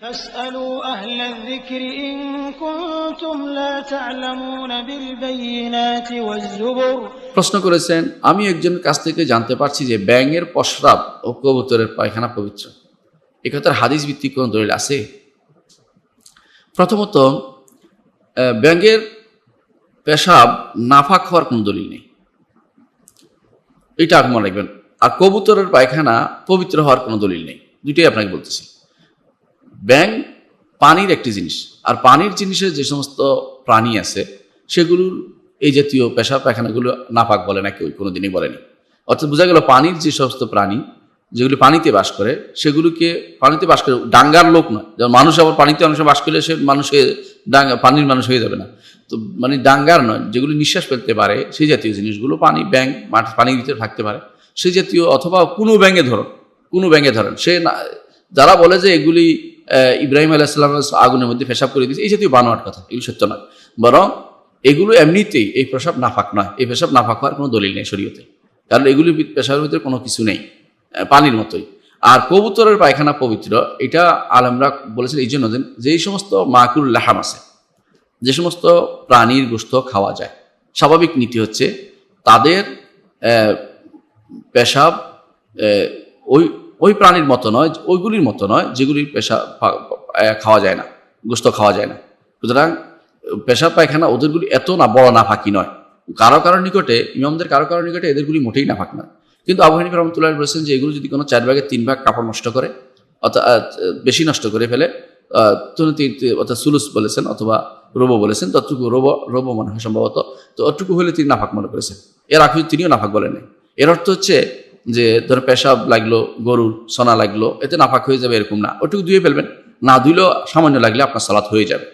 فاسألوا أهل الذكر إن كنتم لا تعلمون بالبينات والزبر প্রশ্ন করেছেন আমি একজনের কাছ থেকে জানতে পারছি যে ব্যাঙের প্রস্রাব ও কবুতরের পায়খানা পবিত্র একথার হাদিস ভিত্তিক কোন দলিল আছে প্রথমত আহ, ব্যাঙের পেশাব নাফাক হওয়ার কোনো দলিল নেই এটা আপনি মনে রাখবেন আর কবুতরের পায়খানা পবিত্র হওয়ার কোনো দলিল নেই দুইটাই আপনাকে বলতেছি ব্যাং, পানির একটি জিনিস। আর পানির জিনিসের যে সমস্ত প্রাণী আছে, সেগুলোর এই জাতীয় পেশা পায়খানাগুলো নাপাক বলে না কেউ কোনোদিনই বলেনি। অর্থাৎ বোঝা গেল পানির যে সমস্ত প্রাণী, যেগুলি পানিতে বাস করে, সেগুলোকে পানিতে বাস করে ডাঙ্গার লোক নয়। যেমন মানুষ আবার পানিতে অনেক বাস করলে সে মানুষ হয়ে ডাঙ্গা, পানির মানুষ হয়ে যাবে না। তো মানে ডাঙ্গার নয়, যেগুলি নিঃশ্বাস ফেলতে পারে, সেই জাতীয় জিনিসগুলো পানি, ব্যাং, মাঠ, পানির ভিতরে থাকতে পারে। সেই জাতীয় অথবা কোনো ব্যাঙে ধরুন, কোনো ব্যাঙে ধরেন, সে না, যারা বলে যে এগুলি ইব্রাহিম আলাইসাল্লাম আগুনের মধ্যে পেশাব করে দিয়েছে। এই জাতীয় বানোয়ার কথা, এগুলো সত্য নয়। বরং এগুলো এমনিতেই এই পেশাব নাফাক নয়। এই পেশাব নাফাক হওয়ার কোনো দলিল নেই শরীয়তে। কারণ এগুলি পেশাবের ভিতরে কোনো কিছু নেই। পানির মতোই। আর কবুতরের পায়খানা পবিত্র, এটা আলমরা বলেছেন এই জন্য যেই সমস্ত মাকুর লাহাম আছে, যে সমস্ত প্রাণীর গোস্ত খাওয়া যায়, স্বাভাবিক নীতি হচ্ছে তাদের পেশাব ওই ওই প্রাণীর মতো নয়, ওইগুলির মতো নয় যেগুলির পেশা খাওয়া যায় না, গোস্ত খাওয়া যায় না। সুতরাং পেশাব পায়খানা ওদেরগুলি এত না, বড় না ফাঁকি নয়। কারও কারও নিকটে, ইমামদের কারও কারও নিকটে এদেরগুলি মোটেই না ফাঁক নয়। কিন্তু আবু হানিফা রহমতুল্লাহ বলেছেন যে এগুলো যদি কোনো চার ভাগের তিন ভাগ কাপড় নষ্ট করে অর্থাৎ বেশি নষ্ট করে ফেলে অর্থাৎ সুলুস বলেছেন অথবা রোবো বলেছেন, ততটুকু রোবো রোবো মনে হয় সম্ভবত, তো অতটুকু হলে তিনি নাফাক মনে করেছেন। এর আগে তিনিও নাফাক বলেন এর অর্থ হচ্ছে যে ধরো পেশাব লাগল গরুর সোনা লাগল, এতে নাফাক হয়ে যাবে এরকম না। ওটুকু ধুয়ে ফেলবেন। না ধুইলেও সামান্য লাগলে আপনার সালাত হয়ে যাবে।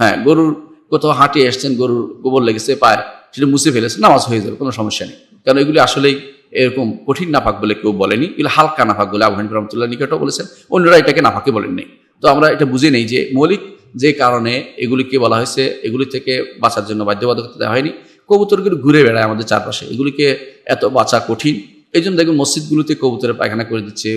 হ্যাঁ গরুর কোথাও হাঁটিয়ে এসছেন, গরুর গোবর লেগেছে পায়ে, সেটা মুছে ফেলেছে নামাজ হয়ে যাবে, কোনো সমস্যা নেই। কারণ এগুলি আসলেই এরকম কঠিন নাফাক বলে কেউ বলেনি, এগুলো হালকা নাফাক বলে আবু রহমতুল্লাহ নিকটও বলেছেন, অন্যরা এটাকে নাফাকে বলেন নেই। তো আমরা এটা বুঝে নেই যে মৌলিক যে কারণে এগুলিকে বলা হয়েছে, এগুলি থেকে বাঁচার জন্য বাধ্যবাধকতা দেওয়া হয়নি। কবুতরগুলো ঘুরে বেড়ায় আমাদের চারপাশে। এগুলিকে এত বাঁচা কঠিন এই জন্য দেখবেন মসজিদগুলোতে কবুতরের পায়খানা করে দিচ্ছে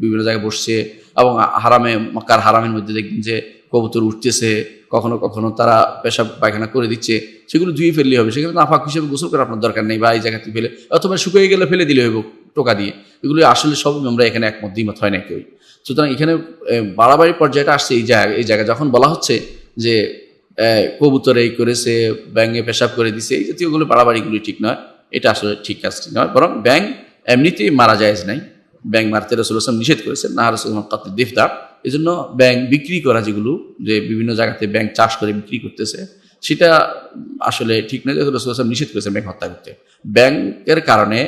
বিভিন্ন জায়গায় বসছে এবং হারামে, মক্কার হারামের মধ্যে দেখবেন যে কবুতর উঠতেছে, কখনো কখনো তারা পেশাব পায়খানা করে দিচ্ছে, সেগুলো ধুয়ে ফেললে হবে। সেখানে নাফাক হিসেবে গোসল করার আপনার দরকার নেই, বা এই জায়গাতে ফেলে, অথবা শুকিয়ে গেলে ফেলে দিলে হবে টোকা দিয়ে। এগুলো আসলে সব আমরা এখানে একমত, দ্বিমত হয় না কেউ সুতরাং এখানে বাড়াবাড়ি পর্যায়টা আসছে এই জায়গা, এই জায়গায় যখন বলা হচ্ছে যে কবুতর এই করেছে, ব্যাঙে পেশাব করে দিছে, এই জাতীয়গুলো বাড়াবাড়িগুলি ঠিক নয়। এটা আসলে ঠিক কাজটি নয়, বরং ব্যাং এমনিতেই মারা যায় নাই। ব্যাং মারতে রসুল আসলাম নিষেধ করেছেন না রসুল কাতে দেফদার এই জন্য ব্যাংক বিক্রি করা যেগুলো যে বিভিন্ন জায়গাতে ব্যাংক চাষ করে বিক্রি করতেছে সেটা আসলে ঠিক নয় রসুল আসলাম নিষেধ করেছেন ব্যাংক হত্যা করতে। ব্যাংকের কারণে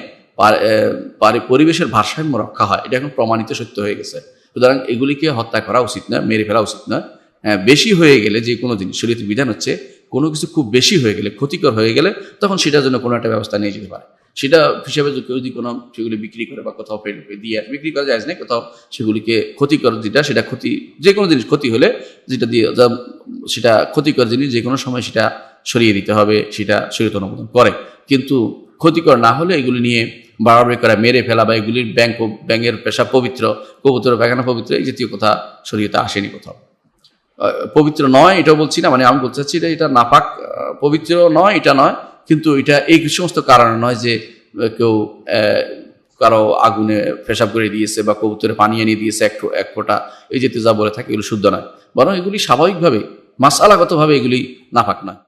পরিবেশের ভারসাম্য রক্ষা হয় এটা এখন প্রমাণিত সত্য হয়ে গেছে। সুতরাং এগুলিকে হত্যা করা উচিত নয় মেরে ফেলা উচিত নয়। হ্যাঁ, বেশি হয়ে গেলে যে কোনো জিনিস শরীয়তের বিধান হচ্ছে কোনো কিছু খুব বেশি হয়ে গেলে ক্ষতিকর হয়ে গেলে তখন সেটার জন্য কোনো একটা ব্যবস্থা নিয়ে যেতে পারে। সেটা হিসাবে যদি কোনো সেগুলি বিক্রি করে বা কোথাও পেট দিয়ে বিক্রি করা যায় না কোথাও সেগুলিকে ক্ষতিকর যেটা, সেটা ক্ষতি, যে কোনো জিনিস ক্ষতি হলে যেটা দিয়ে সেটা ক্ষতিকর জিনিস যে কোনো সময় সেটা সরিয়ে দিতে হবে, সেটা শরীর অনুমোদন করে। কিন্তু ক্ষতিকর না হলে এগুলি নিয়ে বাড়াবাড়ি করা, মেরে ফেলা বা এগুলির ব্যাংক ব্যাংকের পেশা পবিত্র, কবুতর পায়খানা পবিত্র, এই জাতীয় কথা শরীয়তে আসেনি কোথাও। পবিত্র নয়, এটাও বলছি না মানে আমি বলতে চাচ্ছি এটা এটা নাপাক পবিত্র নয়, এটা নয় কিন্তু এটা এই সমস্ত কারণে নয় যে কেউ কারও আগুনে পেশাব করে দিয়েছে বা কবুতরে পানি এনে দিয়েছে এক এক ফোঁটা, এই যে যা বলে থাকে, এগুলো শুদ্ধ নয়। বরং এগুলি স্বাভাবিকভাবে মাসালাগতভাবে এগুলি নাফাক নয়।